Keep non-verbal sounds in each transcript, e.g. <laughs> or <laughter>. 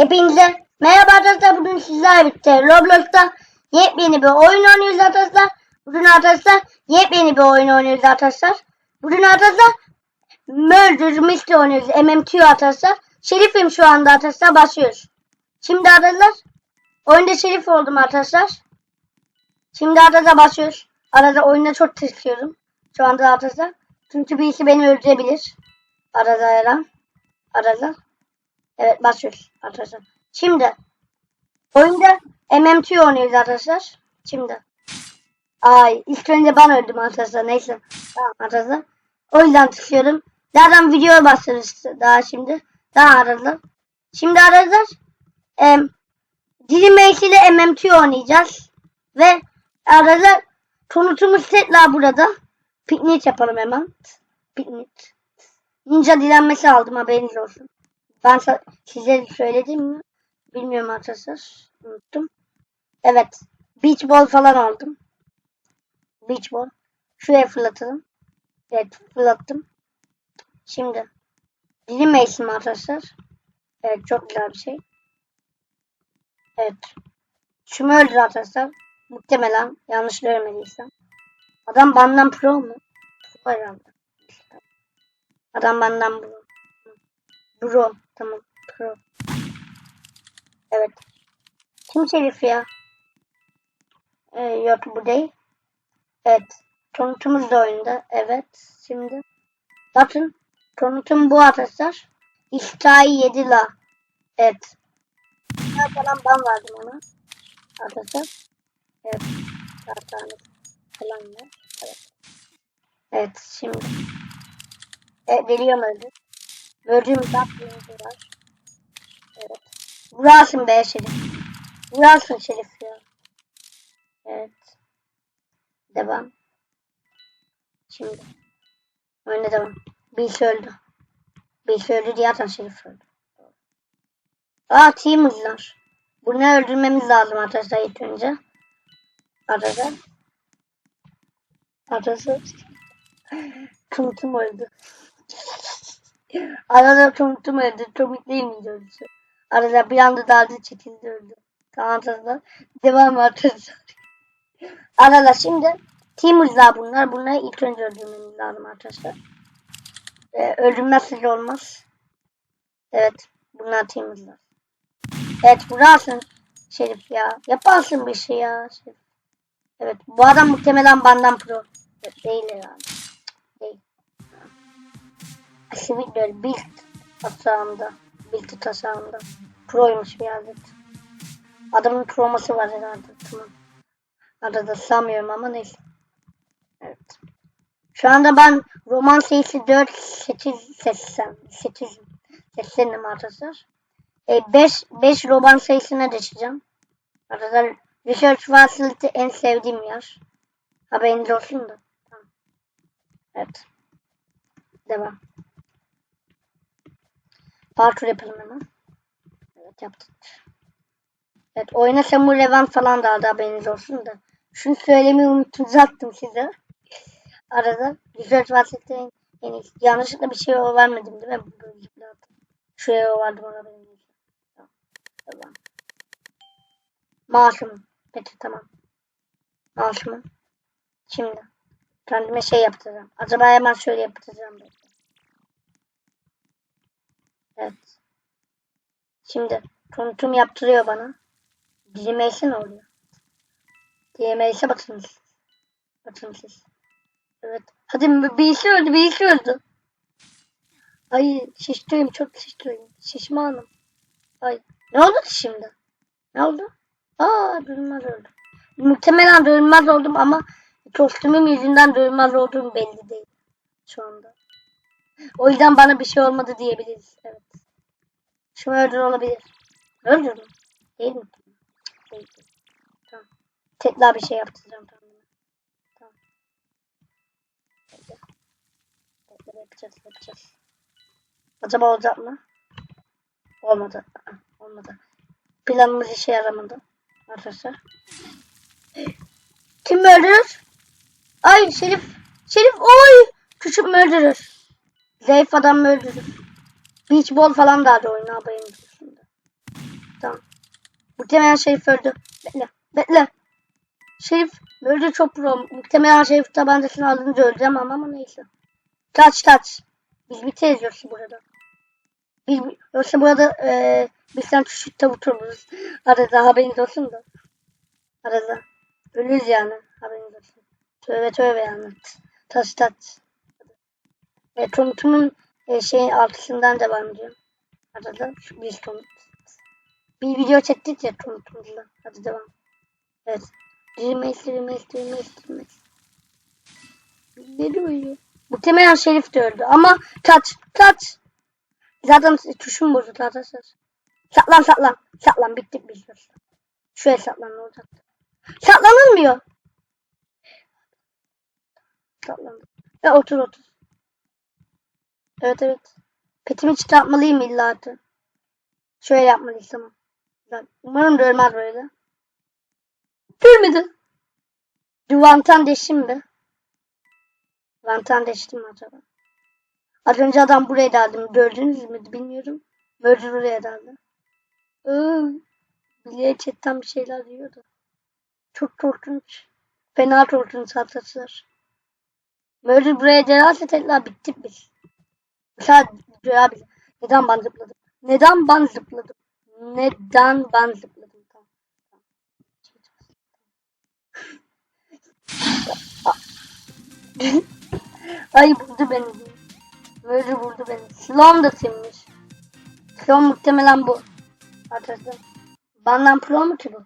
Hepinize merhaba arkadaşlar. Bugün sizlerle birlikte Roblox'ta yepyeni bir oyun oynuyoruz arkadaşlar. Bugün arkadaşlar yepyeni bir oyun oynuyoruz arkadaşlar. Bugün arkadaşlar Murder Mystery oynuyoruz. MMQ arkadaşlar. Şerifim şu anda arkadaşlar. Başlıyoruz. Şimdi arkadaşlar oyunda şerif oldum arkadaşlar. Şimdi arkadaşlar başlıyoruz. Arada oyunda çok tırsıyorum. Şu anda arkadaşlar. Çünkü birisi beni öldürebilir. Arada her an. Arada. Evet başlıyoruz arkadaşlar. Şimdi oyunda MMT oynuyoruz arkadaşlar. Şimdi. Ay ilk önce ben öldüm arkadaşlar. Neyse. Tamam arkadaşlar. O yüzden tıklıyorum. Zaten videoya başlarız daha şimdi. Daha arkadaşlar. Şimdi arkadaşlar e, Dilim ile MMT oynayacağız. Ve arkadaşlar konutumuz setler burada. Piknik yapalım hemen. Piknik. Ninja dilenmesi aldım haberiniz olsun. Ben size söyledim mi? Bilmiyorum arkadaşlar. Unuttum. Evet. Beach ball falan aldım. Beach ball. Şuraya fırlatalım. Evet fırlattım. Şimdi. Dilim mevsimi arkadaşlar. Evet çok güzel bir şey. Evet. Şunu öldür arkadaşlar. Muhtemelen yanlış görmediysem. Adam benden pro mu? Pro herhalde. Adam benden pro. Bro. Tamam. Pro. Evet. Kim şerif ya? Ee, yok bu değil. Evet. Tonutumuz da oyunda. Evet. Şimdi. Bakın. Tonutum bu arkadaşlar. İftayı yedi la. Evet. Ne falan ben verdim ona. Arkadaşlar. Evet. Zaten falan var. Evet. Evet şimdi. Evet deliyorum öldü. Gördüğüm tatlımızı var. Evet. Vurasın be Şerif. Vurasın Şerif ya. Evet. Devam. Şimdi. Oyuna devam. Birisi öldü. Birisi öldü diye atan Şerif öldü. Aa team'ızlar. Bunu öldürmemiz lazım arkadaşlar ilk önce. Arkadaşlar. Arkadaşlar. <laughs> Tumtum öldü. Arada tumtum öldü. Komik değil miydi? Arada bir anda daldı çekildi öldü. Tamam arkadaşlar. Devam arkadaşlar. <laughs> Arada şimdi team'ızlar bunlar. Bunları ilk önce öldürmemiz lazım arkadaşlar. Ee, öldürmezseniz olmaz. Evet. Bunlar team'ızlar. Evet burasın Şerif ya. Yaparsın bir şey ya Şerif. Evet bu adam muhtemelen benden pro. Evet, değil herhalde. Böyle build tasarımda. Build tasarımda. Proymuş bir adet. Adamın proması var herhalde. Tamam. Arada sanmıyorum ama neyse. Evet. Şu anda ben roman sayısı 4 8 seçsem. 8 seslenim arkadaşlar. 5 5 roman sayısına geçeceğim. Arkadaşlar Research Facility en sevdiğim yer. Haberiniz olsun da. Evet. Devam. Parkur yapalım hemen. Evet yaptık. Evet oyuna Samu Revan falan da aldı haberiniz olsun da. Şunu söylemeyi unutacaktım size. Arada Research en iyisi. Yanlışlıkla bir şey vermedim değil mi? Şuraya vardım ona benim. Tamam. Masum. Peki tamam. Masum. Şimdi. Kendime şey yaptıracağım. Acaba hemen şöyle yaptıracağım. Belki. Evet. Şimdi. Tanıtım yaptırıyor bana. DMS'e ne oluyor? DMS'e bakın siz. Bakın siz. Evet. Hadi birisi öldü. Birisi öldü. Ay şişteyim. Çok şişteyim. Şişmanım. Ay. Ne oldu şimdi? Ne oldu? Aa dönmez oldum. Muhtemelen dönmez oldum ama kostümüm yüzünden dönmez olduğum belli değil şu anda. O yüzden bana bir şey olmadı diyebiliriz. Evet. Şu öldür olabilir. Öldür mü? Değil mi? Değil. Tamam. Tekrar bir şey yaptıracağım tamam. Tamam. Bekle. Bekle yapacağız yapacağız. Acaba olacak mı? Olmadı. Olmadı. Planımız işe yaramadı. Arkadaşlar. Kim öldürür? Ay Şerif. Şerif oy. Küçük mü öldürür? Zayıf adam mı öldürür? Beach ball falan da haberiniz olsun da. Tamam. Muhtemelen Şerif öldü. Bekle. Bekle. Şerif öldü çok pro. Muhtemelen Şerif tabancasını alınca öleceğim ama, ama neyse. Kaç kaç. Biz biteriz yoksa burada. Biz, yoksa burada e, biz sen tavuk turumuz. Arada haberiniz olsun da. Arada. Ölürüz yani. Haberiniz olsun. Tövbe tövbe yani. Taş taş. E, Tumtum'un e, şeyin arkasından devam ediyor. Arada şu bir. Bir video çektik ya Tumtum'la. Hadi devam. Evet. Remes, remes, remes, remes. Birileri uyuyor. Muhtemelen Şerif de öldü ama kaç, kaç. Zaten tuşum bozuldu arkadaşlar. Saklan, saklan. Saklan, bittik biz. Şuraya saklan, ne olacak? Saklanılmıyor. Saklan. E, otur, otur. Evet, evet. Petimi çıkartmalıyım illa artık. Şöyle. Güzel. Umarım da ölmez böyle. Görmedi. Duvantan deşim mi? Vantan deştim acaba? Az önce adam buraya daldı. Gördünüz mü bilmiyorum. Murder buraya daldı. Iıı. Bilye chatten bir şeyler diyordu. Çok korkunç. Fena korkunç arkadaşlar. Murder buraya dalarsa tekrar bittik biz. Mesela abi neden ben zıpladım? Neden ben zıpladım? Neden ben zıpladım? Ay buldu beni. Böyle buldu beni. Slom da simmiş. Slom muhtemelen bu. Arkadaşlar. Benden pro mu ki bu?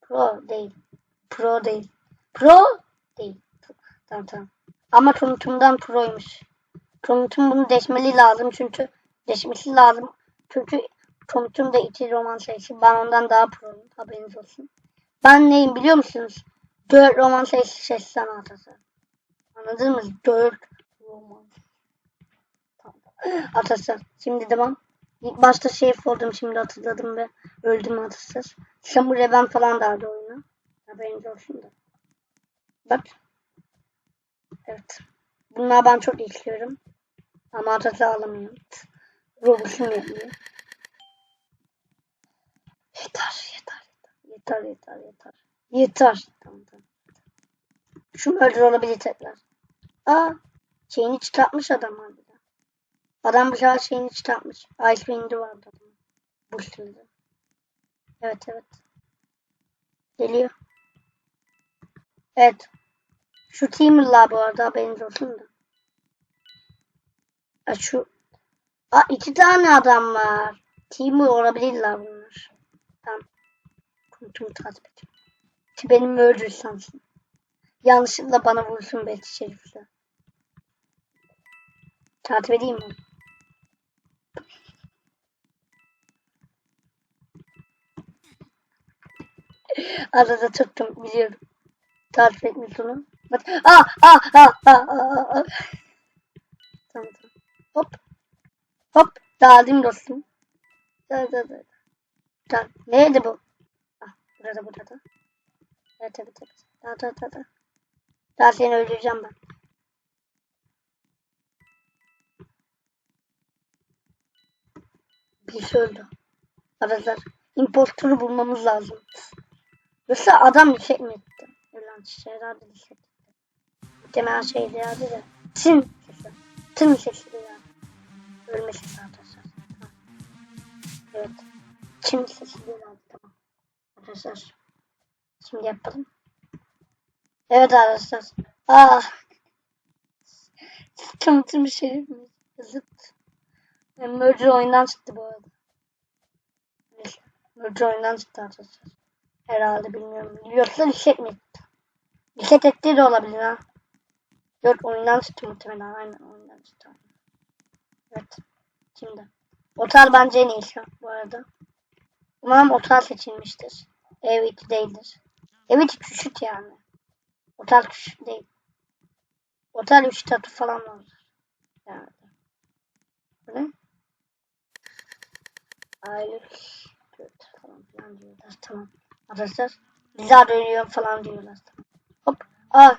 Pro değil. Pro değil. Pro değil. Tamam tamam. Ama Tumtum'dan proymuş. Tumtum bunu deşmeli lazım çünkü deşmesi lazım. Çünkü Tumtum da iki roman sayısı. Ben ondan daha proyum. Haberiniz olsun. Ben neyim biliyor musunuz? Dört roman sayısı ses sanatı. Anladın mı? Dört roman. Arkadaşlar şimdi devam. İlk başta şey oldum şimdi hatırladım ve öldüm arkadaşlar. Samurai ben falan da aldı oyunu. Haberiniz olsun da. Bak. Evet. Bunlar ben çok istiyorum. Ama arkadaşlar alamıyorum. Robusum yapmıyor. Yeter yeter yeter. Yeter yeter yeter. Yeter. Tamam tamam. Şu murder olabilir tekrar. Aa, şeyini çıkartmış adam harbiden. Adam bu sefer şeyini çıkartmış. Ice Wind'i vardı adamın. Bu sırada. Evet evet. Geliyor. Evet. Şu Teamer'la bu arada haberiniz olsun da. Ha, şu. Aa, iki tane adam var. Teamer olabilirler bunlar. Tamam. Kuntum takip edeceğim. Ki benim öldür sansın. Yanlışlıkla bana vursun belki şerifle. Takip edeyim mi? <laughs> Arada tuttum biliyorum. Takip etmiş onu. Aa, aa, aa, aa, aa. Hop. Hop. Dağıldım dostum. Da, da, da. Da. Nerede bu? Ah, burada burada. Evet evet evet. Da da da da. Daha seni öldüreceğim ben. Bir öldü. Arkadaşlar impostoru bulmamız lazım. Yoksa adam düşecek mi etti? Ulan şey herhalde düşecek etti. Muhtemelen şeydi herhalde de. Tim sesi. Tim sesi yani. Sesi arkadaşlar. Ha. Evet. Tim sesi herhalde tamam. Arkadaşlar. Şimdi yapalım. Evet arkadaşlar. Ah. Tüm tüm şerif mi? Zıt. E, Merger oyundan çıktı bu arada. Merger oyundan çıktı arkadaşlar. Herhalde bilmiyorum. Yoksa reset mi etti? Reset ettiği de olabilir ha. Yok oyundan çıktı muhtemelen. Aynen oyundan çıktı. Evet. Şimdi. Otel bence en iyisi bu arada. Umarım otel seçilmiştir. Ev içi değildir. Ev içi küçük yani. Otel küçük değil. Otel 3 katı falan var. Yani. Bu ne? Aylık 4 falan filan diyorlar. Tamam. Arkadaşlar bize dönüyor falan diyorlar. Tamam. Hop. Aa.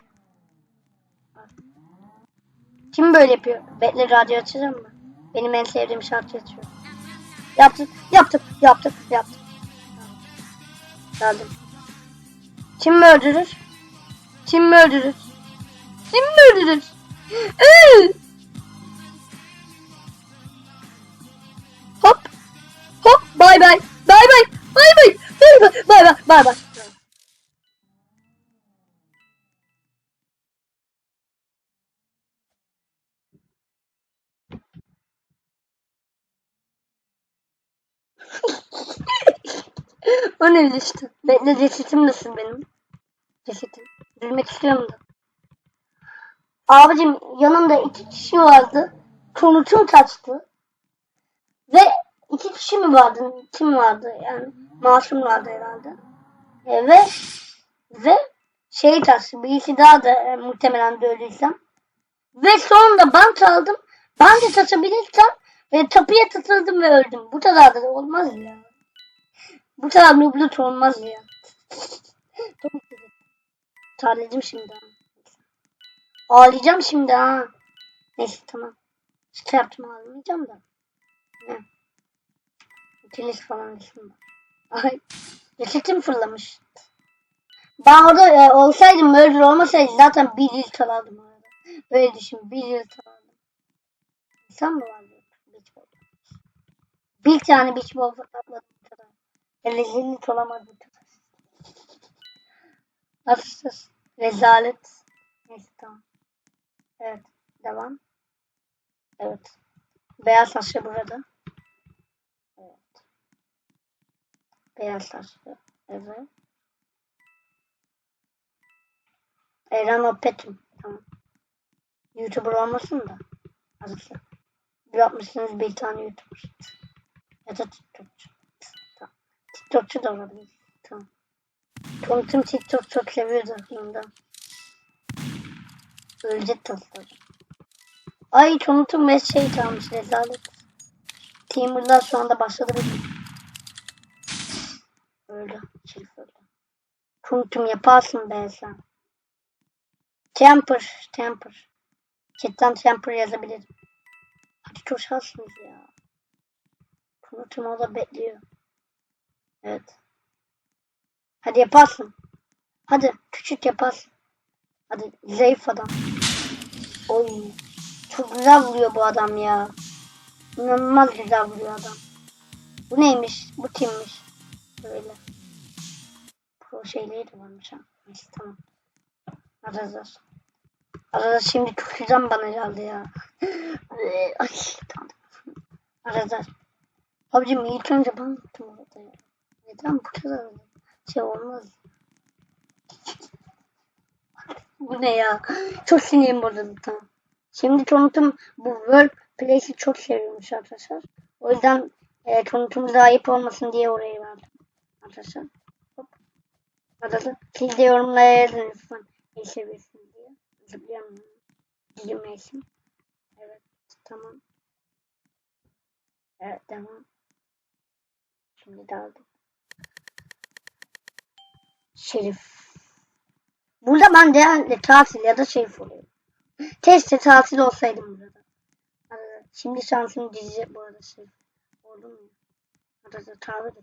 Kim böyle yapıyor? Bekle radyo açacağım mı? Benim en sevdiğim şarkı açıyor. Yaptım. Yaptım. Yaptım. Yaptım. Geldim. Kim mi öldürür? Kim mi öldürür? Kim mi öldürür? Hop. Hop. Bay bay. Bay bay. Bay bay. Bay bay. Bay bay. Bay bay. O ne işte? Bekle cesetim nasıl benim? Cesetim. Bilmek istiyorum da. Abicim yanımda iki kişi vardı. Konutum kaçtı. Ve iki kişi mi vardı? Kim vardı? Yani masum vardı herhalde. E, ve ve şey taşı birisi daha da e, muhtemelen öylesem. Ve sonunda bant aldım. De taşabilirsem e, tapıya tutuldım ve öldüm. Bu kadar da olmaz ya. Bu kadar nublut olmaz ya. Terledim şimdi ha. Ağlayacağım şimdi ha. Neyse tamam. Şaka yaptım ağlamayacağım da. Ne? Tenis falan var. Ay. Resetim fırlamış. Ben orada e, olsaydım murder olmasaydı zaten bir yıl çalardım orada. Böyle düşün bir yıl çalardım. İnsan mı var yok? Beach ball. Bir tane beach ball atladım. Rezillik kadar. Nasıl? Rezalet. Neyse tamam. Evet. Devam. Evet. Beyaz saçlı burada. Evet. Beyaz saçlı. Evet. Eren Opetum. Tamam. YouTuber olmasın da. Azıcık. Yapmışsınız bir tane YouTuber. Ya da TikTokçu. TikTokçu da olabilir. Tamam. Tontum TikTok çok seviyordu aslında. Ölecek tasları. Ay Tontum ve şey kalmış rezalet. Teamer'lar şu anda başladı bir. Öldü. Şerif öldü. Tontum yaparsın be sen. Temper. Temper. Chatten temper yazabilirim. Hadi coşarsınız ya. Tontum orada bekliyor. Evet. Hadi yaparsın. Hadi küçük yaparsın. Hadi zayıf adam. Oy. Çok güzel vuruyor bu adam ya. İnanılmaz güzel vuruyor adam. Bu neymiş? Bu kimmiş? Böyle. Pro şeyleri de varmış ha. Neyse tamam. Arada. Arada şimdi çok güzel bana geldi ya. <laughs> Ay tamam. Arada. Abicim ilk önce ben gittim. Neden bu kadar şey olmaz? Bu ne ya? Çok sinirim bozuldu tamam. Şimdi Tonut'um bu World Place'i çok seviyormuş arkadaşlar. O yüzden e, daha ayıp olmasın diye oraya verdim. Arkadaşlar. Hop. Arada siz de yorumlara yazın lütfen. Ne seviyorsunuz diye. Zıplayalım. Dilmeyesin. Evet. Tamam. Evet tamam. Şimdi daldım. Şerif. Burada ben de tatil ya da şerif oluyorum. Keşke tatil olsaydım burada. Arada. Şimdi şansım dizecek bu arada şerif. Oldu mu? Arada tabi de.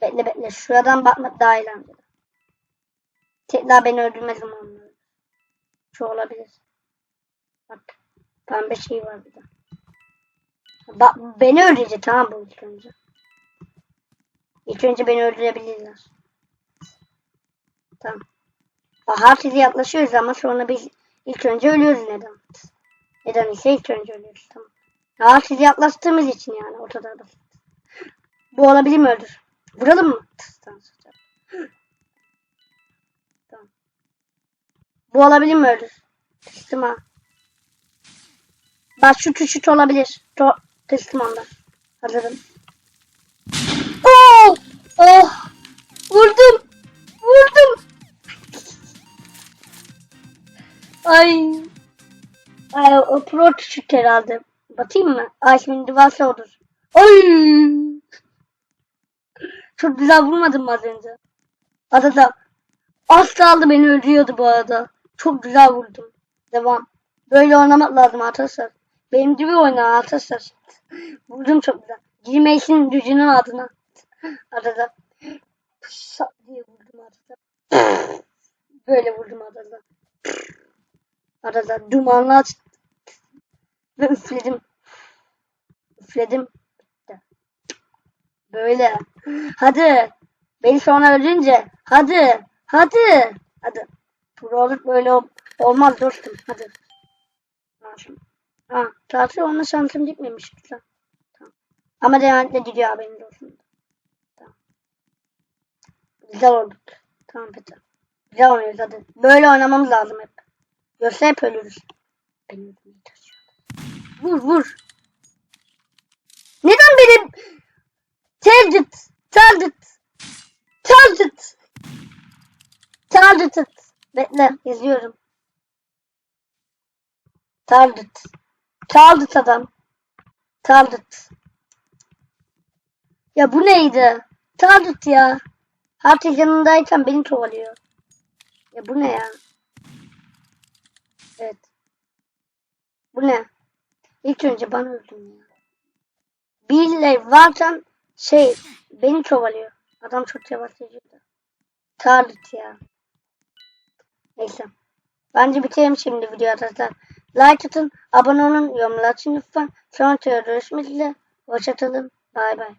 Bekle bekle. Şuradan bakmak daha eğlenceli. Tekrar beni öldürme zamanları. Şu olabilir. Bak. Pembe şey var burada. Bak beni öldürecek tamam bu ilk önce. İlk önce beni öldürebilirler. Tamam. Bahar size yaklaşıyoruz ama sonra biz ilk önce ölüyoruz neden? Neden ise ilk önce ölüyoruz. Tamam. Bahar size yaklaştığımız için yani ortada basit. Bu olabilir mi öldür? Vuralım mı? Tamam. Bu olabilir mi öldür? Tısım ha. Bak şu küçük olabilir. To tısım onda. Hazırım. Oh! Oh! Ay. Ay o pro küçük herhalde. Bakayım mı? Ay şimdi varsa olur. Ay. Çok güzel vurmadım mı az önce? Arada az kaldı beni öldürüyordu bu arada. Çok güzel vurdum. Devam. Böyle oynamak lazım arkadaşlar. Benim gibi oyna arkadaşlar. Vurdum çok güzel. Girmeysin gücünün adına. Arada. Sa diye vurdum arada. Böyle vurdum arada. Arada dumanlar çıktı. Ve üfledim. Üfledim. Böyle. Hadi. Beni sonra öldürünce. Hadi. Hadi. Hadi. Proluk böyle ol- olmaz dostum. Hadi. Ha, şimdi. Ha, tatil onunla şansım gitmemiş. Güzel. Tamam. Ama denetle gidiyor haberiniz olsun. Tamam. Güzel olduk. Tamam Peter. Güzel oynuyoruz hadi. Böyle oynamamız lazım hep. Yoksa hep ölürüz. Beni. Vur vur. Neden benim Target Target Target Targeted Bekle yazıyorum. Target Target adam. Target. Ya bu neydi? Target ya. Artık yanındayken beni kovalıyor. Ya bu ne ya? Evet. Bu ne? İlk önce bana öldün ya. Birileri varken şey beni kovalıyor. Adam çok yavaş yazıyor da. Ya. Neyse. Bence bitirelim şimdi video arkadaşlar. Like atın, abone olun, yorumlar açın lütfen. Sonra görüşmek üzere. Hoşçakalın. Bay bay.